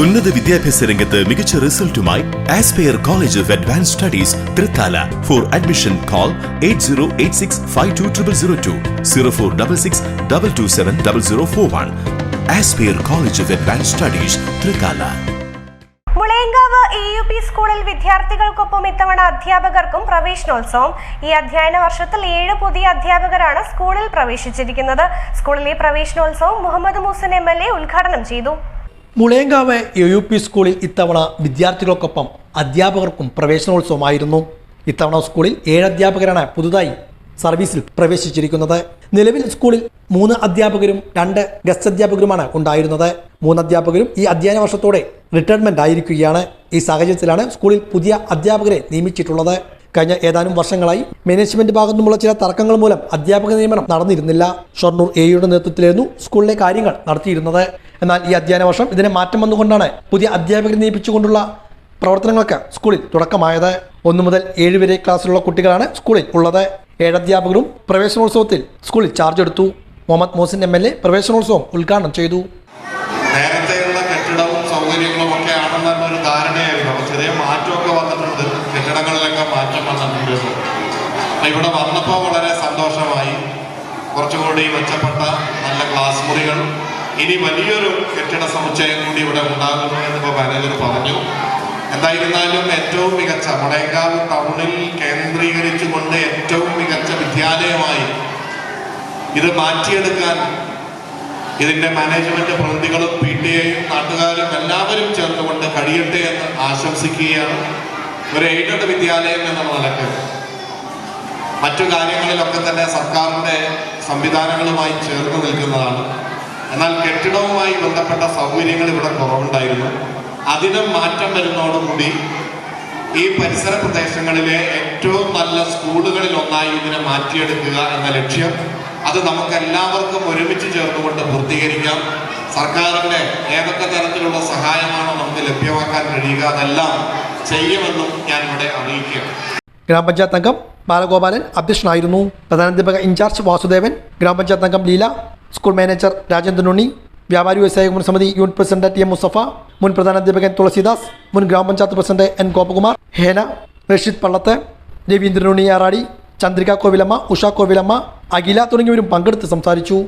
ഉന്നത വിദ്യാഭ്യാസ രംഗത്ത് മികച്ച റിസൾട്ടുമായി Aspire college of advance studies Thrithala. For admission call eight zero eight six five two triple zero two zero four double six double two seven double zero four one Aspire college of advance studies Thrithala. സ്കൂളിൽ വിദ്യാർത്ഥികൾക്കൊപ്പം ഇത്തവണ അധ്യാപകർക്കും പ്രവേശനോത്സവം. ഈ അധ്യയന വർഷത്തിൽ ഏഴ് പുതിയ അധ്യാപകരാണ് സ്കൂളിൽ പ്രവേശിച്ചിരിക്കുന്നത്. സ്കൂളിലെ പ്രവേശനോത്സവം മുഹമ്മദ് മൂസൻ എ ഉദ്ഘാടനം ചെയ്തു. മുളയങ്കാവ് എ യു പി സ്കൂളിൽ ഇത്തവണ വിദ്യാർത്ഥികൾക്കൊപ്പം അധ്യാപകർക്കും പ്രവേശനോത്സവമായിരുന്നു. ഇത്തവണ സ്കൂളിൽ ഏഴ് അധ്യാപകരാണ് പുതുതായി സർവീസിൽ പ്രവേശിച്ചിരിക്കുന്നത്. നിലവിൽ സ്കൂളിൽ മൂന്ന് അധ്യാപകരും രണ്ട് ഗസ്റ്റ് അധ്യാപകരുമാണ് ഉണ്ടായിരുന്നത്. മൂന്ന് അധ്യാപകരും ഈ അധ്യയന വർഷത്തോടെ റിട്ടയർമെന്റ് ആയിരിക്കുകയാണ്. ഈ സാഹചര്യത്തിലാണ് സ്കൂളിൽ പുതിയ അധ്യാപകരെ നിയമിച്ചിട്ടുള്ളത്. കഴിഞ്ഞ ഏതാനും വർഷങ്ങളായി മാനേജ്മെന്റ് ഭാഗത്തു നിന്നുള്ള ചില തർക്കങ്ങൾ മൂലം അധ്യാപക നിയമനം നടന്നിരുന്നില്ല. ഷൊർണൂർ എയുടെ നേതൃത്വത്തിലായിരുന്നു സ്കൂളിലെ കാര്യങ്ങൾ നടത്തിയിരുന്നത്. എന്നാൽ ഈ അധ്യയന വർഷം ഇതിനെ മാറ്റം വന്നുകൊണ്ടാണ് പുതിയ അധ്യാപകരെ നിയമിച്ചുകൊണ്ടുള്ള പ്രവർത്തനങ്ങൾക്ക് സ്കൂളിൽ തുടക്കമായത്. ഒന്നു മുതൽ ഏഴ് വരെ ക്ലാസ്സിലുള്ള കുട്ടികളാണ് സ്കൂളിൽ ഉള്ളത്. ഏഴ് അധ്യാപകരും പ്രവേശനോത്സവത്തിൽ സ്കൂളിൽ ചാർജ് എടുത്തു. Muhammad Mohsin M L A പ്രവേശനോത്സവം ഉദ്ഘാടനം ചെയ്തു. നേരത്തെയുള്ള കെട്ടിടവും സൗകര്യങ്ങളും ഒക്കെ ആണെന്നുള്ള ഒരു ധാരണയായിരുന്നു. ചെറിയ മാറ്റമൊക്കെ വന്നിട്ടുണ്ട്. കെട്ടിടങ്ങളിലൊക്കെ മാറ്റം വന്നിട്ടുണ്ട്. ഇവിടെ വന്നപ്പോൾ വളരെ സന്തോഷമായി. കുറച്ചുകൂടി മെച്ചപ്പെട്ട നല്ല ഇനി വലിയൊരു കെട്ടിട സമുച്ചയം കൂടി ഇവിടെ ഉണ്ടാകുന്നു എന്നിപ്പോൾ മാനേജർ പറഞ്ഞു. എന്തായിരുന്നാലും ഏറ്റവും മികച്ച മുളയങ്കാവ് ടൗണിൽ കേന്ദ്രീകരിച്ചുകൊണ്ട് ഏറ്റവും മികച്ച വിദ്യാലയമായി ഇത് മാറ്റിയെടുക്കാൻ ഇതിന്റെ മാനേജ്മെന്റ് പ്രതിനിധികളും പി ടി എയും നാട്ടുകാരും എല്ലാവരും ചേർന്നുകൊണ്ട് കഴിയട്ടെ എന്ന് ആശംസിക്കുകയാണ്. ഒരു എയ്ഡഡ് വിദ്യാലയം എന്ന നിലയ്ക്ക്. മറ്റു കാര്യങ്ങളിലൊക്കെ തന്നെ സർക്കാരിന്റെ സംവിധാനങ്ങളുമായി ചേർന്ന് നിൽക്കുന്നതാണ്. എന്നാൽ കെട്ടിടവുമായി ബന്ധപ്പെട്ട സൗകര്യങ്ങൾ ഇവിടെ കുറവുണ്ടായിരുന്നു. അതിനും മാറ്റം വരുന്നതോടുകൂടി ഈ പരിസര പ്രദേശങ്ങളിലെ ഏറ്റവും നല്ല സ്കൂളുകളിൽ ഒന്നായി ഇതിനെ മാറ്റിയെടുക്കുക എന്ന ലക്ഷ്യം അത് നമുക്ക് എല്ലാവർക്കും ഒരുമിച്ച് ചേർന്നുകൊണ്ട് പൂർത്തീകരിക്കാം. സർക്കാരിന്റെ ഏതൊക്കെ തരത്തിലുള്ള സഹായമാണോ നമുക്ക് ലഭ്യമാക്കാൻ കഴിയുക അതെല്ലാം ചെയ്യുമെന്നും ഞാൻ ഇവിടെ അറിയിക്കുകയാണ് ഗ്രാമപഞ്ചായത്ത് അംഗം ബാലഗോപാലൻ അധ്യക്ഷനായിരുന്നു. പ്രധാനാധ്യാപക ഇൻചാർജ് വാസുദേവൻ ഗ്രാമപഞ്ചായത്ത് അംഗം ലീല സ്കൂൾ മാനേജർ രാജേന്ദ്രൻ ഉണ്ണി വ്യാപാരി വ്യവസായ സമിതി unit president T M Musafa മുൻ പ്രധാനാധ്യാപകൻ തുളസിദാസ് മുൻ ഗ്രാമപഞ്ചായത്ത് പ്രസിഡന്റ് എൻ ഗോപകുമാർ ഹേന റഷീദ് പള്ളത്ത് രവീന്ദ്രൻ ഉണ്ണി ആറാടി ചന്ദ്രിക കോവിലമ്മ ഉഷ കോവിലമ്മ അഖില തുടങ്ങിയവരും പങ്കെടുത്ത് സംസാരിച്ചു.